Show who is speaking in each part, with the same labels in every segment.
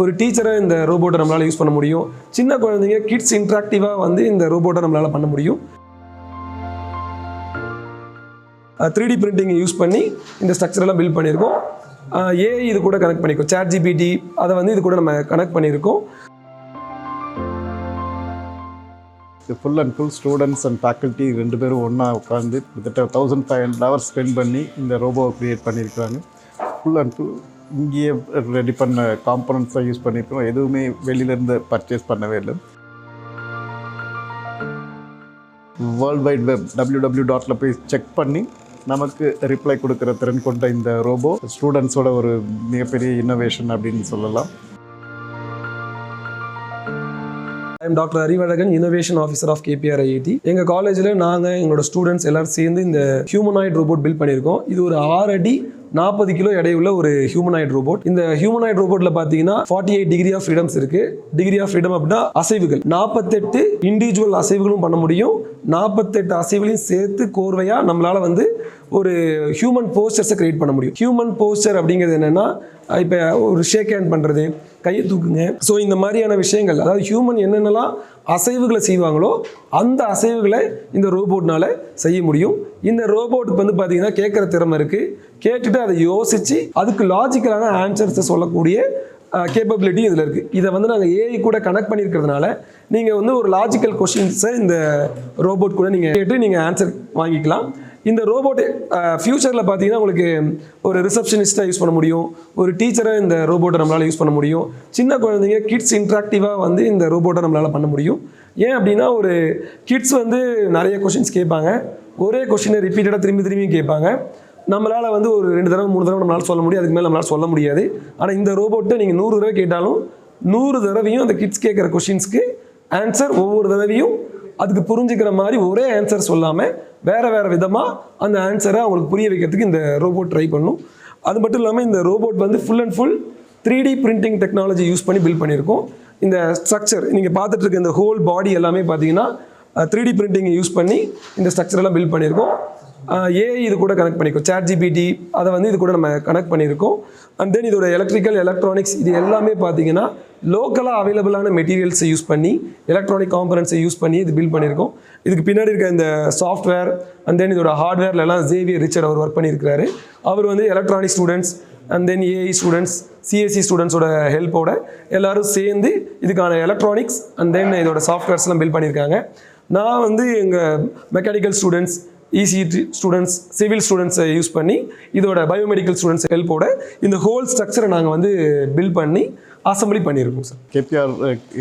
Speaker 1: ஒரு டீச்சரை இந்த ரோபோட்டை நம்மளால் யூஸ் பண்ண முடியும். சின்ன குழந்தைங்க கிட்ஸ் இன்ட்ராக்டிவாக வந்து இந்த ரோபோட்டை நம்மளால் பண்ண முடியும். த்ரீ டி பிரிண்டிங் யூஸ் பண்ணி இந்த ஸ்ட்ரக்சரெல்லாம் பில்ட் பண்ணியிருக்கோம். ஏஐ இது கூட கனெக்ட் பண்ணியிருக்கோம் சேட் ஜிபிடி அதை வந்து இது கூட நம்ம கனெக்ட் பண்ணியிருக்கோம்.
Speaker 2: இது full and full students and faculty ரெண்டு பேரும் ஒன்றா உட்காந்து கிட்டத்தட்ட thousand five hundred hours spend பண்ணி இந்த ரோபோவை க்ரியேட் பண்ணியிருக்காங்க ஃபுல் அண்ட் ஃபுல் இங்கேயே ரெடி பண்ண காம்பனன்ட்ஸை யூஸ் பண்ணியிருக்கோம் எதுவுமே வெளியிலேருந்து பர்ச்சேஸ் பண்ணவே இல்லை. World wide web W W டாட்டில் போய் செக் பண்ணி நமக்கு ரிப்ளை கொடுக்குற திறன் கொண்ட இந்த ரோபோ ஸ்டூடெண்ட்ஸோட ஒரு மிகப்பெரிய இன்னோவேஷன் அப்படின்னு சொல்லலாம்.
Speaker 1: I'm doctor Arivazhagan innovation officer of KPR IIT எங்கள் காலேஜில் நாங்கள் எங்களோட ஸ்டூடெண்ட்ஸ் எல்லோரும் சேர்ந்து இந்த ஹியூமனாய்டு ரோபோட் பில்ட் பண்ணியிருக்கோம். இது ஒரு ஆறு அடி நாற்பது கிலோ எடையுள்ள ஒரு ஹியூமனாய்ட் ரோபோட் இந்த ஹியூமனாய்ட் ரோபோட்ல பார்த்தீங்கன்னா forty eight degree of freedoms இருக்கு. டிகிரி ஆஃப் ஃப்ரீடம் அப்படின்னா அசைவுகள். நாற்பத்தெட்டு இண்டிவிஜுவல் அசைவுகளும் பண்ண முடியும். நாற்பத்தெட்டு அசைவுகளையும் சேர்த்து கோர்வையாக நம்மளால் வந்து ஒரு ஹியூமன் போஸ்டர்ஸை கிரியேட் பண்ண முடியும். ஹியூமன் போஸ்டர் அப்படிங்கிறது என்னென்னா இப்போ ஒரு ஷேக் ஹேண்ட் பண்ணுறது கையை தூக்குங்க. ஸோ இந்த மாதிரியான விஷயங்கள் அதாவது ஹியூமன் என்னென்னலாம் அசைவுகளை செய்வாங்களோ அந்த அசைவுகளை இந்த ரோபோட்னால செய்ய முடியும். இந்த ரோபோட்டுக்கு வந்து பார்த்தீங்கன்னா கேட்குற திறமை இருக்குது கேட்டுட்டு அதை யோசித்து அதுக்கு லாஜிக்கலான ஆன்சர்ஸை சொல்லக்கூடிய கேப்பபிலிட்டி இதில் இருக்குது இதை வந்து நாங்கள் ஏஐ கூட கனெக்ட் பண்ணியிருக்கிறதுனால நீங்கள் வந்து ஒரு லாஜிக்கல் கொஷின்ஸை இந்த ரோபோட் கூட நீங்கள் கேட்டு நீங்கள் ஆன்சர் வாங்கிக்கலாம். இந்த ரோபோட் ஃப்யூச்சரில் பார்த்தீங்கன்னா உங்களுக்கு ஒரு ரிசப்ஷனிஸ்ட்டாக யூஸ் பண்ண முடியும். ஒரு டீச்சரை இந்த ரோபோட்டை நம்மளால் யூஸ் பண்ண முடியும். சின்ன குழந்தைங்க கிட்ஸ் இன்ட்ராக்டிவாக வந்து இந்த ரோபோட்டை நம்மளால் பண்ண முடியும். ஏன் அப்படின்னா ஒரு கிட்ஸ் வந்து நிறைய கொஷின்ஸ் கேட்பாங்க. ஒரே கொஷினை ரிப்பீட்டடாக திரும்பி திரும்பி கேட்பாங்க. நம்மளால் வந்து ஒரு ரெண்டு தடவை மூணு தடவை நம்மளால் சொல்ல முடியும். அதுக்கு மேலே நம்மளால் சொல்ல முடியாது. ஆனால் இந்த ரோபோட்டை நீங்கள் நூறு தடவை கேட்டாலும் நூறு தடவையும் அந்த கிட்ஸ் கேட்குற கொஷின்ஸ்க்கு ஆன்சர் ஒவ்வொரு தடவையும் அதுக்கு புரிஞ்சுக்கிற மாதிரி ஒரே ஆன்சர் சொல்லாமல் வேறு வேறு விதமாக அந்த ஆன்சரை அவங்களுக்கு புரிய வைக்கிறதுக்கு இந்த ரோபோட் ட்ரை பண்ணும். அது மட்டும் இல்லாமல் இந்த ரோபோட் வந்து full and full three D printing technology use பண்ணி பில்ட் பண்ணியிருக்கோம். இந்த ஸ்ட்ரக்சர் நீங்கள் பார்த்துட்டு இருக்க இந்த ஹோல் பாடி எல்லாமே பார்த்தீங்கன்னா த்ரீ டி பிரிண்டிங் யூஸ் பண்ணி இந்த ஸ்ட்ரக்சர் எல்லாம் பில்ட் பண்ணியிருக்கோம். ஏஐ இது கூட கனெக்ட் பண்ணியிருக்கோம் சேட் ஜிபிடி அதை வந்து இது கூட நம்ம கனெக்ட் பண்ணியிருக்கோம். அண்ட் தென் இதோட எலக்ட்ரிக்கல் எலக்ட்ரானிக்ஸ் இது எல்லாமே பார்த்தீங்கன்னா லோக்கலாக அவைலபிளான மெட்டீரியல்ஸை யூஸ் பண்ணி எலக்ட்ரானிக் காம்பனன்ட்ஸை யூஸ் பண்ணி இது பில்ட் பண்ணியிருக்கோம். இதுக்கு பின்னாடி இருக்க இந்த சாஃப்ட்வேர் அண்ட் தென் இதோட ஹார்ட்வேர்ல எல்லாம் ஜேவியர் ரிச்சர்ட் அவர் ஒர்க் பண்ணியிருக்கிறாரு. அவர் வந்து electronic students and then AI students CSC ஸ்டூடெண்ட்ஸோட ஹெல்ப்போட எல்லாரும் சேர்ந்து இதுக்கான எலக்ட்ரானிக்ஸ் அண்ட் தென் இதோட சாஃப்ட்வேர்ஸ்லாம் பில்ட் பண்ணியிருக்காங்க. நான் வந்து எங்கள் mechanical students ECT students civil ஸ்டூடெண்ட்ஸை யூஸ் பண்ணி இதோட பயோமெடிக்கல் ஸ்டூடெண்ட்ஸ் ஹெல்ப்போட இந்த ஹோல் ஸ்ட்ரக்சரை நாங்கள் வந்து பில்ட் பண்ணி அசம்பிளி பண்ணியிருக்கோம் சார்
Speaker 2: கேபிஆர்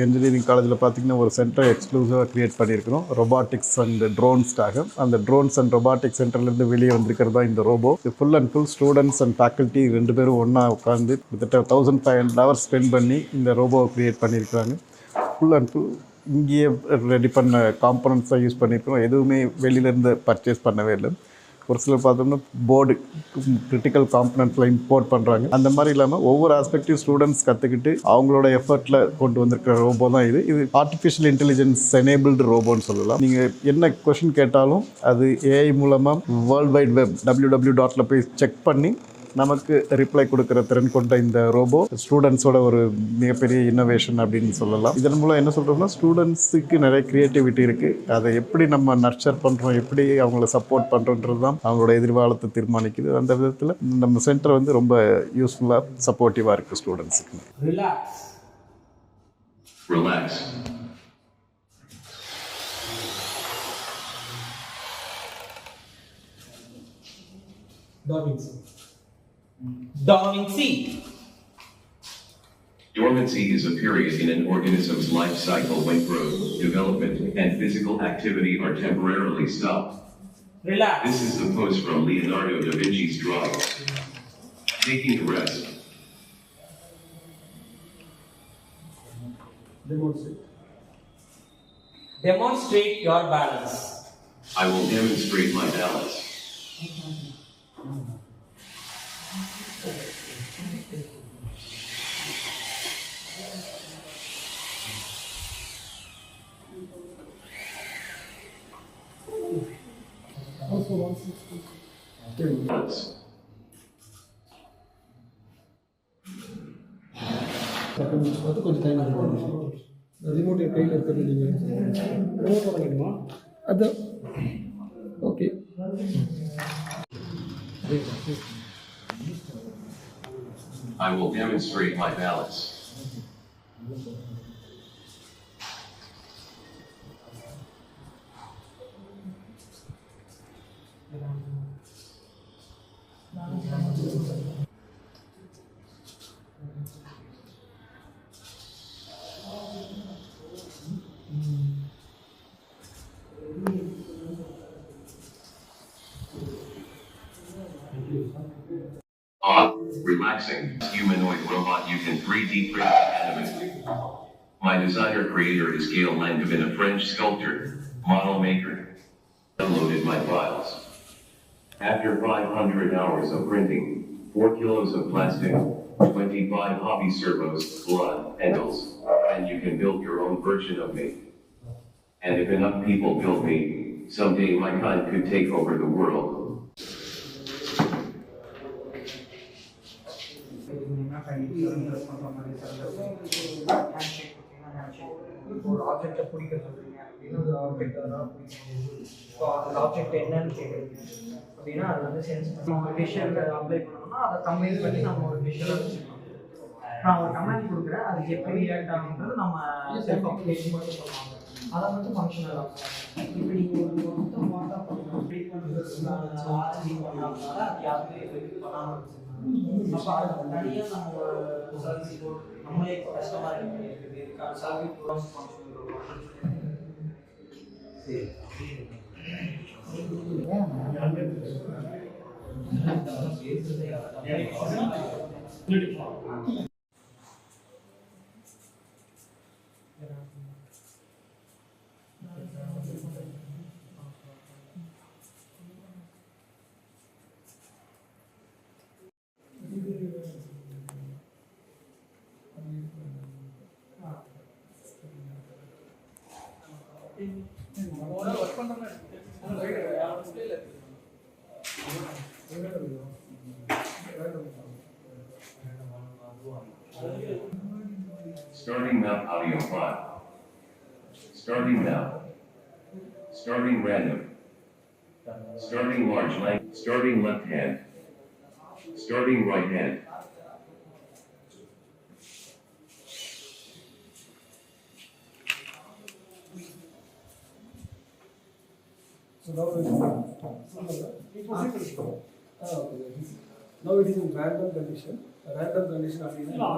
Speaker 2: இன்ஜினியரிங் காலேஜில் பார்த்தீங்கன்னா ஒரு சென்டர் எக்ஸ்க்ளூசிவாக க்ரியேட் பண்ணியிருக்கிறோம். ரொபாட்டிக்ஸ் அண்ட் ட்ரோன்ஸ்க்காக அந்த ட்ரோன்ஸ் அண்ட் ரொபாட்டிக்ஸ் சென்டர்லேருந்து வெளியே வந்திருக்கிறது தான் இந்த robo full and full students and faculty ரெண்டு பேரும் ஒன்றா உட்காந்து கிட்டத்தட்ட thousand five hundred hours spend பண்ணி இந்த ரோபோவை க்ரியேட் பண்ணியிருக்காங்க ஃபுல் அண்ட் ஃபுல் இங்கேயே ரெடி பண்ண காம்பனன்ஸாக யூஸ் பண்ணியிருக்கிறோம் எதுவுமே வெளியிலேருந்து பர்ச்சேஸ் பண்ணவே இல்லை. ஒரு சிலர் பார்த்தோம்னா போர்டு கிரிட்டிக்கல் காம்பனண்ட்ஸில் இம்போர்ட் பண்ணுறாங்க அந்த மாதிரி இல்லாமல் ஒவ்வொரு ஆஸ்பெக்டிவ் ஸ்டூடெண்ட்ஸ் கற்றுக்கிட்டு அவங்களோட எஃபர்ட்டில் கொண்டு வந்திருக்கிற ரோபோ தான் இது. இது ஆர்டிஃபிஷியல் இன்டெலிஜென்ஸ் எனேபிள்டு ரோபோன்னு சொல்லலாம். நீங்கள் என்ன கொஷின் கேட்டாலும் அது ஏஐ மூலமாக world wide web W W டாட்டில் போய் செக் பண்ணி நமக்கு ரிப்ளை கொடுக்குற திறன் கொண்ட இந்த ரோபோ ஸ்டூடெண்ட்ஸோட ஒரு மிகப்பெரிய இன்னோவேஷன் அப்படின்னு சொல்லலாம் இதன் மூலம் என்ன சொல்கிறோம்னா ஸ்டூடெண்ட்ஸுக்கு நிறைய க்ரியேட்டிவிட்டி இருக்குது அதை எப்படி நம்ம நர்ச்சர் பண்ணுறோம் எப்படி அவங்கள சப்போர்ட் பண்ணுறோன்றது தான் அவங்களோட எதிர்காலத்தை தீர்மானிக்குது அந்த விதத்தில் நம்ம சென்டர் வந்து ரொம்ப யூஸ்ஃபுல்லாக சப்போர்ட்டிவாக இருக்குது ஸ்டூடெண்ட்ஸுக்கு
Speaker 3: Relax.
Speaker 4: Relax.
Speaker 3: Dormancy.
Speaker 4: Dormancy is a period in an organism's life cycle when growth, development, and physical activity are temporarily stopped.
Speaker 3: Relax.
Speaker 4: This is the pose from Leonardo da Vinci's drawings. Taking a rest.
Speaker 3: Demonstrate your balance.
Speaker 4: I will demonstrate my balance. Balance.
Speaker 1: பார்த்து கொஞ்சம் time இருக்கும் remote என் கையில் இருக்கிறது நீங்கள்
Speaker 5: remote பண்ணிக்கணுமா
Speaker 1: அதான் okay
Speaker 4: I will demonstrate my balance. Relaxing, humanoid robot you can 3D print animate. My designer creator is Gail Langevin, a French sculptor, model maker. Downloaded my files. After 500 hours of printing, 4 kilos of plastic, 25 hobby servos, blood, and nails, and you can build your own version of me. And if enough people build me, someday my kind could take over the world.
Speaker 6: ஒரு ஆப்ஜெக்டை பிடிக்க சொல்றீங்க அப்படின்னு ஒரு object தான் பிடிக்கும் so அந்த object என்னன்னு கேட்குறீங்க அப்படின்னா அது வந்து சென்ஸ் நம்ம ஒரு விஷயம் அப்ளை பண்ணோம்னா அதை கம்பைன் பண்ணி நம்ம ஒரு விஷயம் நான் ஒரு கமெண்ட் கொடுக்குறேன் அது எப்படி ரியாக்ட் ஆகுன்றது நம்ம செல்ஃப் அப்ளிகேஷன் மட்டும் அதை மட்டும் ஃபங்க்ஷனல் ஆகும் இப்போ நீங்கள் ஒரு மொத்தம் பண்ணாதனால அது யாருமே பண்ணாமல் தனியாக நம்ம ஒரு சர்வீஸ் நம்மளே கஸ்டமர் இருக்குது service
Speaker 4: Starting map audio file. Starting now. Starting random. Starting large length. Starting left hand. Starting right hand.
Speaker 1: So now it is ah, okay. Now it is in random condition. Random condition அப்படின்னா